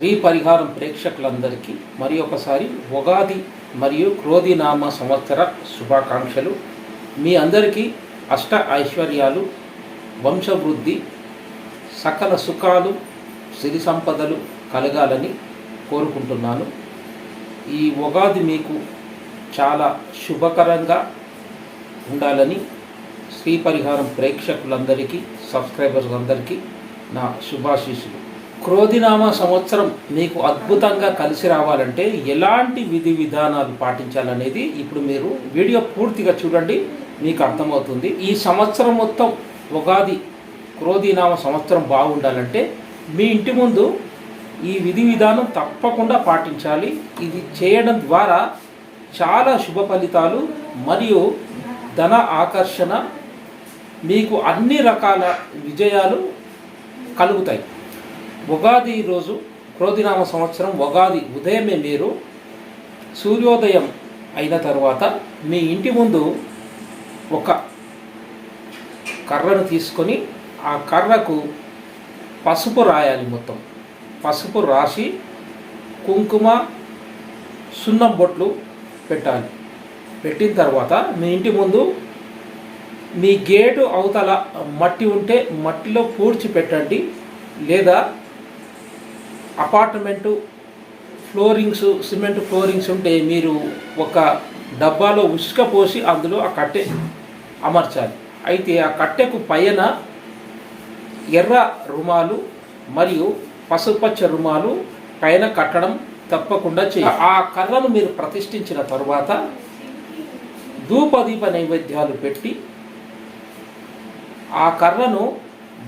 శ్రీ పరిహారం ప్రేక్షకులందరికీ మరి ఒకసారి ఉగాది మరియు క్రోధినామ సంవత్సర శుభాకాంక్షలు. మీ అందరికీ అష్ట ఐశ్వర్యాలు వంశవృద్ధి సకల సుఖాలు సిరి సంపదలు కలగాలని కోరుకుంటున్నాను. ఈ ఉగాది మీకు చాలా శుభకరంగా ఉండాలని శ్రీ పరిహారం ప్రేక్షకులందరికీ సబ్స్క్రైబర్స్ అందరికీ నా శుభాశీస్సులు. క్రోధినామ సంవత్సరం మీకు అద్భుతంగా కలిసి రావాలంటే ఎలాంటి విధి విధానాలు పాటించాలనేది ఇప్పుడు మీరు వీడియో పూర్తిగా చూడండి మీకు అర్థమవుతుంది. ఈ సంవత్సరం మొత్తం ఉగాది క్రోధినామ సంవత్సరం బాగుండాలంటే మీ ఇంటి ముందు ఈ విధి విధానం తప్పకుండా పాటించాలి. ఇది చేయడం ద్వారా చాలా శుభ ఫలితాలు మరియు ధన ఆకర్షణ మీకు అన్ని రకాల విజయాలు కలుగుతాయి. ఉగాది రోజు క్రోధినామ సంవత్సరం ఉగాది ఉదయమే మీరు సూర్యోదయం అయిన తర్వాత మీ ఇంటి ముందు ఒక కర్రను తీసుకొని ఆ కర్రకు పసుపు రాయాలి మొత్తం. పసుపు రాసి కుంకుమ సున్నం బొట్లు పెట్టాలి. పెట్టిన తర్వాత మీ ఇంటి ముందు మీ గేటు అవతల మట్టి ఉంటే మట్టిలో పూడ్చి పెట్టండి. లేదా అపార్ట్మెంటు ఫ్లోరింగ్స్ సిమెంట్ ఫ్లోరింగ్స్ ఉంటే మీరు ఒక డబ్బాలో ఉసుక పోసి అందులో ఆ కట్టె అమర్చాలి. అయితే ఆ కట్టెకు పైన ఎర్ర రుమాలు మరియు పసుపచ్చ రుమాలు పైన కట్టడం తప్పకుండా చేయాలి. ఆ కర్రను మీరు ప్రతిష్ఠించిన తరువాత ధూపదీప నైవేద్యాలు పెట్టి ఆ కర్రను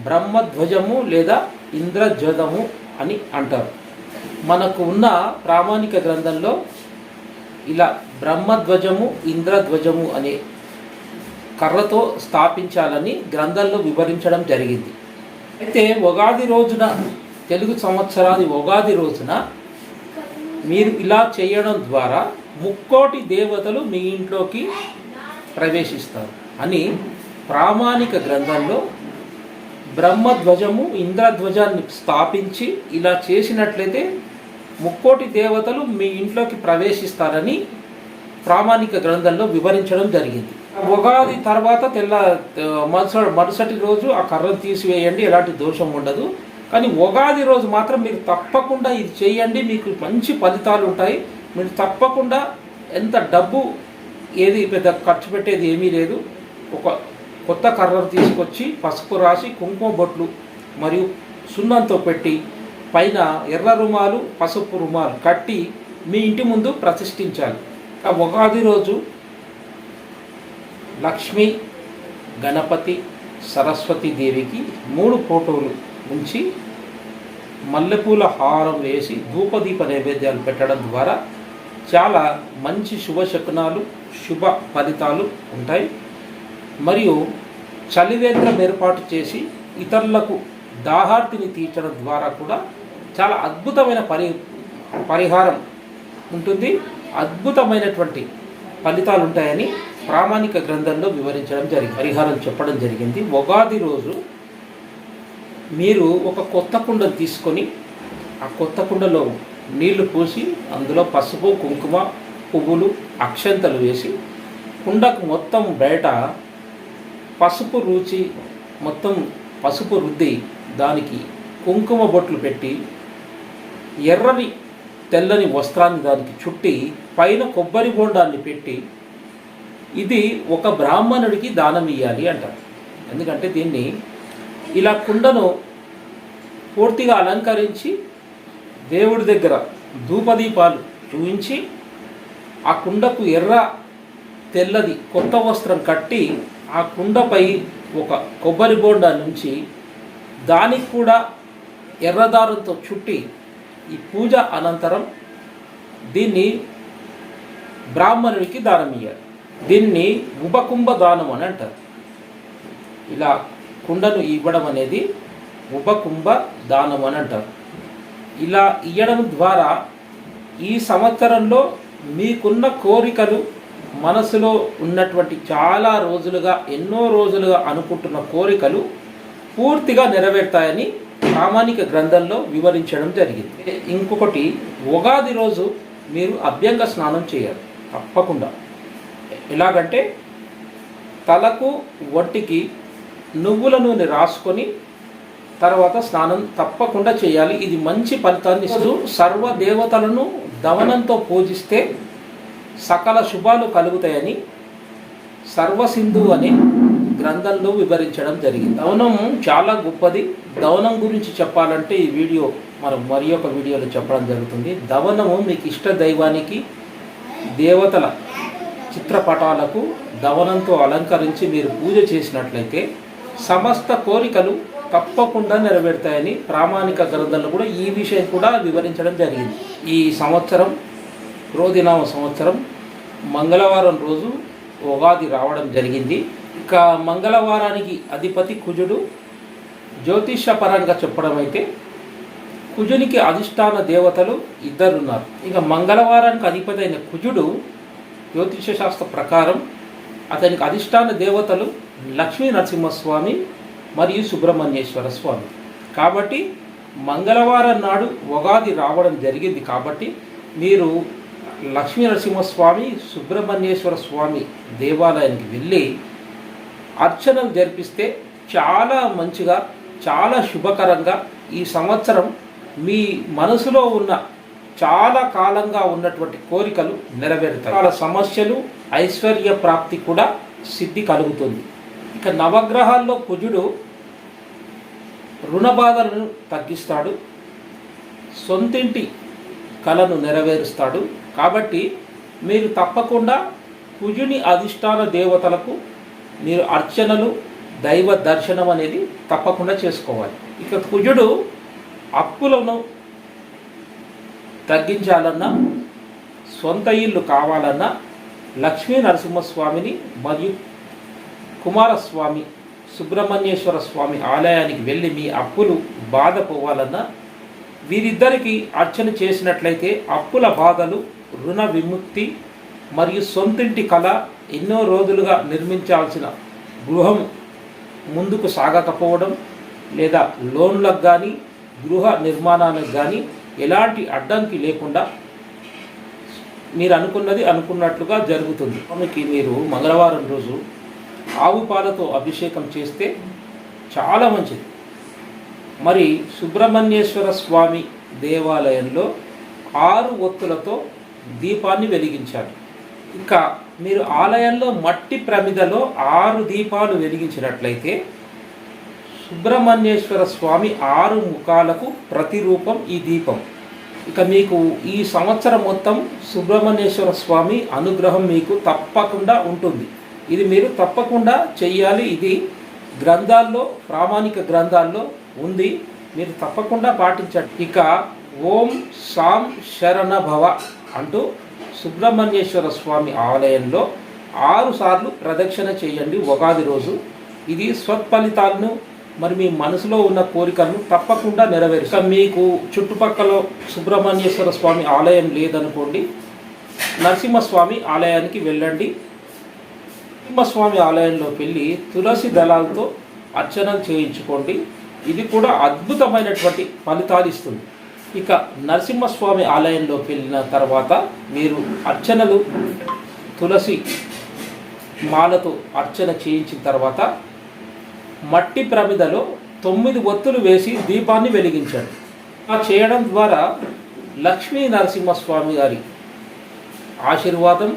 బ్రహ్మధ్వజము లేదా ఇంద్రధ్వజము అని అంటారు. మనకు ఉన్న ప్రామాణిక గ్రంథంలో ఇలా బ్రహ్మధ్వజము ఇంద్రధ్వజము అనే కర్రతో స్థాపించాలని గ్రంథంలో వివరించడం జరిగింది. అయితే ఉగాది రోజున తెలుగు సంవత్సరాది ఉగాది రోజున మీరు ఇలా చేయడం ద్వారా ముక్కోటి దేవతలు మీ ఇంట్లోకి ప్రవేశిస్తారు అని ప్రామాణిక గ్రంథంలో బ్రహ్మధ్వజము ఇంద్రధ్వజాన్ని స్థాపించి ఇలా చేసినట్లయితే ముక్కోటి దేవతలు మీ ఇంట్లోకి ప్రవేశిస్తారని ప్రామాణిక గ్రంథంలో వివరించడం జరిగింది. ఉగాది తర్వాత తెల్ల మరుసటి మరుసటి రోజు ఆ కర్రను తీసివేయండి ఎలాంటి దోషం ఉండదు. కానీ ఉగాది రోజు మాత్రం మీరు తప్పకుండా ఇది చేయండి మీకు మంచి ఫలితాలు ఉంటాయి. మీరు తప్పకుండా ఎంత డబ్బు ఏది పెద్ద ఖర్చు పెట్టేది ఏమీ లేదు. ఒక కొత్త కర్రను తీసుకొచ్చి పసుపు రాసి కుంకుమ బొట్లు మరియు సున్నంతో పెట్టి పైన ఎర్ర రుమాలు పసుపు రుమాలు కట్టి మీ ఇంటి ముందు ప్రతిష్ఠించాలి. ఆ ఉగాది రోజు లక్ష్మి గణపతి సరస్వతి దేవికి మూడు ఫోటోలు ఉంచి మల్లెపూల హారం వేసి ధూపదీప నైవేద్యాలు పెట్టడం ద్వారా చాలా మంచి శుభ శకునాలు శుభ ఫలితాలు ఉంటాయి. మరియు చలివేంద్రం ఏర్పాటు చేసి ఇతరులకు దాహార్తిని తీర్చడం ద్వారా కూడా చాలా అద్భుతమైన పరి పరిహారం ఉంటుంది. అద్భుతమైనటువంటి ఫలితాలు ఉంటాయని ప్రామాణిక గ్రంథంలో వివరించడం జరిగింది పరిహారం చెప్పడం జరిగింది. ఉగాది రోజు మీరు ఒక కొత్త కుండను తీసుకొని ఆ కొత్త కుండలో నీళ్ళు పోసి అందులో పసుపు కుంకుమ పువ్వులు అక్షంతలు వేసి కుండకు మొత్తం బయట పసుపు రుచి మొత్తం పసుపు రుద్ది దానికి కుంకుమ బొట్లు పెట్టి ఎర్రని తెల్లని వస్త్రాన్ని దానికి చుట్టి పైన కొబ్బరి బోండాన్ని పెట్టి ఇది ఒక బ్రాహ్మణుడికి దానం ఇవ్వాలి అంటారు. ఎందుకంటే దీన్ని ఇలా కుండను పూర్తిగా అలంకరించి దేవుడి దగ్గర ధూపదీపాలు చూపించి ఆ కుండకు ఎర్ర తెల్లది కొత్త వస్త్రం కట్టి ఆ కుండపై ఒక కొబ్బరి బోండ నుంచి దానికి కూడా ఎర్రదారంతో చుట్టి ఈ పూజ అనంతరం దీన్ని బ్రాహ్మణుడికి దానం ఇయ్యాలి. దీన్ని ఉపకుంభ దానం అని అంటారు. ఇలా కుండను ఇవ్వడం అనేది ఉపకుంభ దానం అని అంటారు. ఇలా ఇవ్వడం ద్వారా ఈ సంవత్సరంలో మీకున్న కోరికలు మనసులో ఉన్నటువంటి చాలా రోజులుగా ఎన్నో రోజులుగా అనుకుంటున్న కోరికలు పూర్తిగా నెరవేర్తాయని ప్రామాణిక గ్రంథంలో వివరించడం జరిగింది. ఇంకొకటి ఉగాది రోజు మీరు అభ్యంగ స్నానం చేయాలి. తప్పకుండా. ఎలాగంటే తలకు ఒంటికి నువ్వుల నూనె రాసుకొని తర్వాత స్నానం తప్పకుండా చేయాలి. ఇది మంచి ఫలితాన్ని ఇస్తూ సర్వ దేవతలను దవనంతో పూజిస్తే సకల శుభాలు కలుగుతాయని సర్వసింధు అనే గ్రంథంలో వివరించడం జరిగింది. దౌనం చాలా గొప్పది. దవనం గురించి చెప్పాలంటే ఈ వీడియో మనం మరి ఒక వీడియోలో చెప్పడం జరుగుతుంది. దవనము మీకు ఇష్ట దైవానికి దేవతల చిత్రపటాలకు దవనంతో అలంకరించి మీరు పూజ చేసినట్లయితే సమస్త కోరికలు తప్పకుండా నెరవేరుతాయని ప్రామాణిక గ్రంథంలో కూడా ఈ విషయం కూడా వివరించడం జరిగింది. ఈ సంవత్సరం క్రోధినామ సంవత్సరం మంగళవారం రోజు ఉగాది రావడం జరిగింది. ఇక మంగళవారానికి అధిపతి కుజుడు జ్యోతిషపరంగా చెప్పడం అయితే కుజునికి అధిష్టాన దేవతలు ఇద్దరున్నారు. ఇక మంగళవారానికి అధిపతి అయిన కుజుడు జ్యోతిష శాస్త్ర ప్రకారం అతనికి అధిష్టాన దేవతలు లక్ష్మీ నరసింహస్వామి మరియు సుబ్రహ్మణ్యేశ్వర స్వామి. కాబట్టి మంగళవారం నాడు ఉగాది రావడం జరిగింది కాబట్టి మీరు లక్ష్మీ నరసింహస్వామి సుబ్రహ్మణ్యేశ్వర స్వామి దేవాలయానికి వెళ్ళి అర్చనలు జరిపిస్తే చాలా మంచిగా చాలా శుభకరంగా ఈ సంవత్సరం మీ మనసులో ఉన్న చాలా కాలంగా ఉన్నటువంటి కోరికలు నెరవేరుతాయి. చాలా సమస్యలు ఐశ్వర్య ప్రాప్తి కూడా సిద్ధి కలుగుతుంది. ఇక నవగ్రహాల్లో కుజుడు రుణ బాధలను తగ్గిస్తాడు సొంతింటి కళను నెరవేరుస్తాడు. కాబట్టి మీరు తప్పకుండా కుజుని అధిష్టాన దేవతలకు మీరు అర్చనలు దైవ దర్శనం అనేది తప్పకుండా చేసుకోవాలి. ఇక కుజుడు అప్పులను తగ్గించాలన్నా సొంత ఇల్లు కావాలన్నా లక్ష్మీ నరసింహస్వామిని మరియు కుమారస్వామి సుబ్రహ్మణ్యేశ్వర స్వామి ఆలయానికి వెళ్ళి మీ అప్పులు బాధ పోవాలన్నా వీరిద్దరికీ అర్చన చేసినట్లయితే అప్పుల బాధలు రుణ విముక్తి మరియు సొంతింటి కళ ఎన్నో రోజులుగా నిర్మించాల్సిన గృహం ముందుకు సాగకపోవడం లేదా లోన్లకు కానీ గృహ నిర్మాణానికి కానీ ఎలాంటి అడ్డంకి లేకుండా మీరు అనుకున్నది అనుకున్నట్లుగా జరుగుతుంది. స్వామికి మీరు మంగళవారం రోజు ఆవు పాలతో అభిషేకం చేస్తే చాలా మంచిది. మరి సుబ్రహ్మణ్యేశ్వర స్వామి దేవాలయంలో ఆరు ఒత్తులతో దీపాన్ని వెలిగించాలి ఇంకా మీరు ఆలయంలో మట్టి ప్రమిదలో ఆరు దీపాలు వెలిగించినట్లయితే సుబ్రహ్మణ్యేశ్వర స్వామి ఆరు ముఖాలకు ప్రతిరూపం ఈ దీపం. ఇక మీకు ఈ సంవత్సరం మొత్తం సుబ్రహ్మణ్యేశ్వర స్వామి అనుగ్రహం మీకు తప్పకుండా ఉంటుంది. ఇది మీరు తప్పకుండా చెయ్యాలి. ఇది గ్రంథాల్లో ప్రామాణిక గ్రంథాల్లో ఉంది. మీరు తప్పకుండా పాటించండి. ఇక ఓం సాం శరణ భవ. అంటూ సుబ్రహ్మణ్యేశ్వర స్వామి ఆలయంలో ఆరుసార్లు ప్రదక్షిణ చేయండి ఉగాది రోజు. ఇది స్వత్ఫలితాలను మరి మీ మనసులో ఉన్న కోరికలను తప్పకుండా నెరవేరు మీకు చుట్టుపక్కల సుబ్రహ్మణ్యేశ్వర స్వామి ఆలయం లేదనుకోండి నరసింహస్వామి ఆలయానికి వెళ్ళండి. నరసింహస్వామి ఆలయంలోకి వెళ్ళి తులసి దళాలతో అర్చన చేయించుకోండి. ఇది కూడా అద్భుతమైనటువంటి ఫలితాలు ఇస్తుంది. ఇక నరసింహస్వామి ఆలయంలోకి వెళ్ళిన తర్వాత మీరు అర్చనలు తులసి మాలతో అర్చన చేయించిన తర్వాత మట్టి ప్రమిదలో తొమ్మిది ఒత్తులు వేసి దీపాన్ని వెలిగించండి. ఆ చేయడం ద్వారా లక్ష్మీ నరసింహస్వామి గారి ఆశీర్వాదం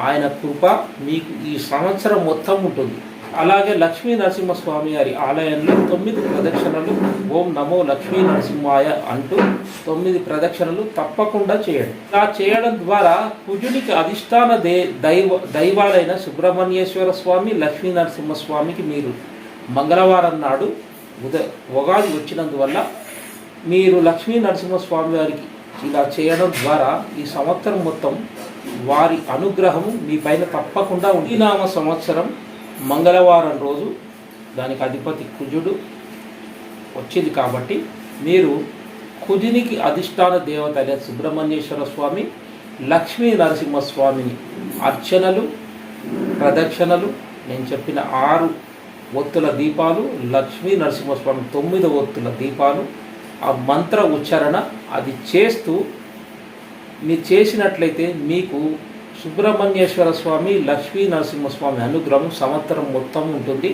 ఆయన కృప మీకు ఈ సంవత్సరం మొత్తం ఉంటుంది. అలాగే లక్ష్మీ నరసింహస్వామి గారి ఆలయంలో తొమ్మిది ప్రదక్షిణలు ఓం నమో లక్ష్మీ నరసింహాయ అంటూ తొమ్మిది ప్రదక్షిణలు తప్పకుండా చేయండి. ఇలా చేయడం ద్వారా కుజునికి అధిష్టాన దే దైవ దైవాలైన సుబ్రహ్మణ్యేశ్వర స్వామి లక్ష్మీ నరసింహస్వామికి మీరు మంగళవారం నాడు ఉద ఉగాది వచ్చినందువల్ల మీరు లక్ష్మీ నరసింహస్వామి వారికి ఇలా చేయడం ద్వారా ఈ సంవత్సరం మొత్తం వారి అనుగ్రహము మీ పైన తప్పకుండా ఉంది నామ సంవత్సరం మంగళవారం రోజు దానికి అధిపతి కుజుడు వచ్చింది కాబట్టి మీరు కుజునికి అధిష్టాన దేవత అయిన సుబ్రహ్మణ్యేశ్వర స్వామి లక్ష్మీ నరసింహస్వామిని అర్చనలు ప్రదక్షిణలు నేను చెప్పిన ఆరు ఒత్తుల దీపాలు లక్ష్మీ నరసింహస్వామి తొమ్మిది ఒత్తుల దీపాలు ఆ మంత్ర ఉచ్చారణ అది చేస్తూ మీరు చేసినట్లయితే మీకు సుబ్రహ్మణ్యేశ్వర స్వామి లక్ష్మీ నరసింహస్వామి అనుగ్రహం సంవత్సరం మొత్తం ఉంటుంది.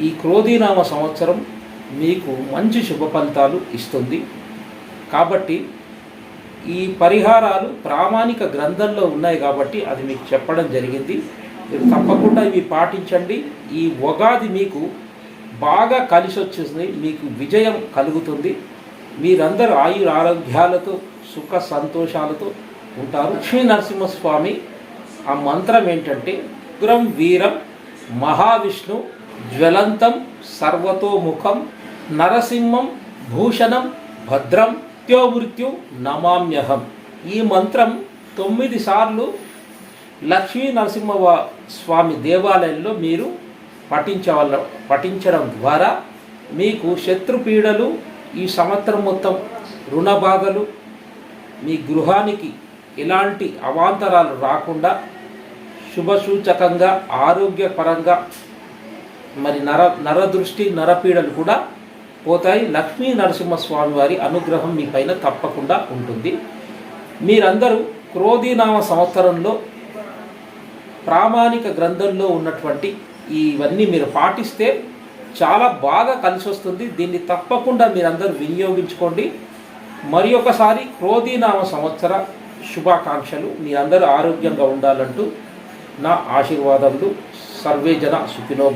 ఈ క్రోధీనామ సంవత్సరం మీకు మంచి శుభ ఫలితాలు ఇస్తుంది. కాబట్టి ఈ పరిహారాలు ప్రామాణిక గ్రంథంలో ఉన్నాయి కాబట్టి అది మీకు చెప్పడం జరిగింది. మీరు తప్పకుండా ఇవి పాటించండి. ఈ ఉగాది మీకు బాగా కలిసి వచ్చేసింది. మీకు విజయం కలుగుతుంది. మీరందరూ ఆయుర ఆరోగ్యాలతో సుఖ సంతోషాలతో ఉంటారు. లక్ష్మీ నరసింహస్వామి ఆ మంత్రం ఏంటంటే ఉగ్రం వీరం మహావిష్ణు జ్వలంతం సర్వతోముఖం నరసింహం భూషణం భద్రం త్యోమృత్యు నమామ్యహం. ఈ మంత్రం తొమ్మిది సార్లు లక్ష్మీ నరసింహ స్వామి దేవాలయంలో మీరు పఠించవల పఠించడం ద్వారా మీకు శత్రుపీడలు ఈ సంవత్సరం మొత్తం రుణ బాధలు మీ గృహానికి ఎలాంటి అవాంతరాలు రాకుండా శుభసూచకంగా ఆరోగ్యపరంగా మరి నర నరదృష్టి నరపీడలు కూడా పోతాయి. లక్ష్మీ నరసింహస్వామి వారి అనుగ్రహం మీ పైన తప్పకుండా ఉంటుంది. మీరందరూ క్రోధీనామ సంవత్సరంలో ప్రామాణిక గ్రంథంలో ఉన్నటువంటి ఇవన్నీ మీరు పాటిస్తే చాలా బాగా కలిసి వస్తుంది దీన్ని తప్పకుండా మీరందరూ వినియోగించుకోండి. మరి ఒకసారి క్రోధీనామ సంవత్సర శుభాకాంక్షలు. మీరందరూ ఆరోగ్యంగా ఉండాలంటూ నా ఆశీర్వాదములు. సర్వే జన సుఖినో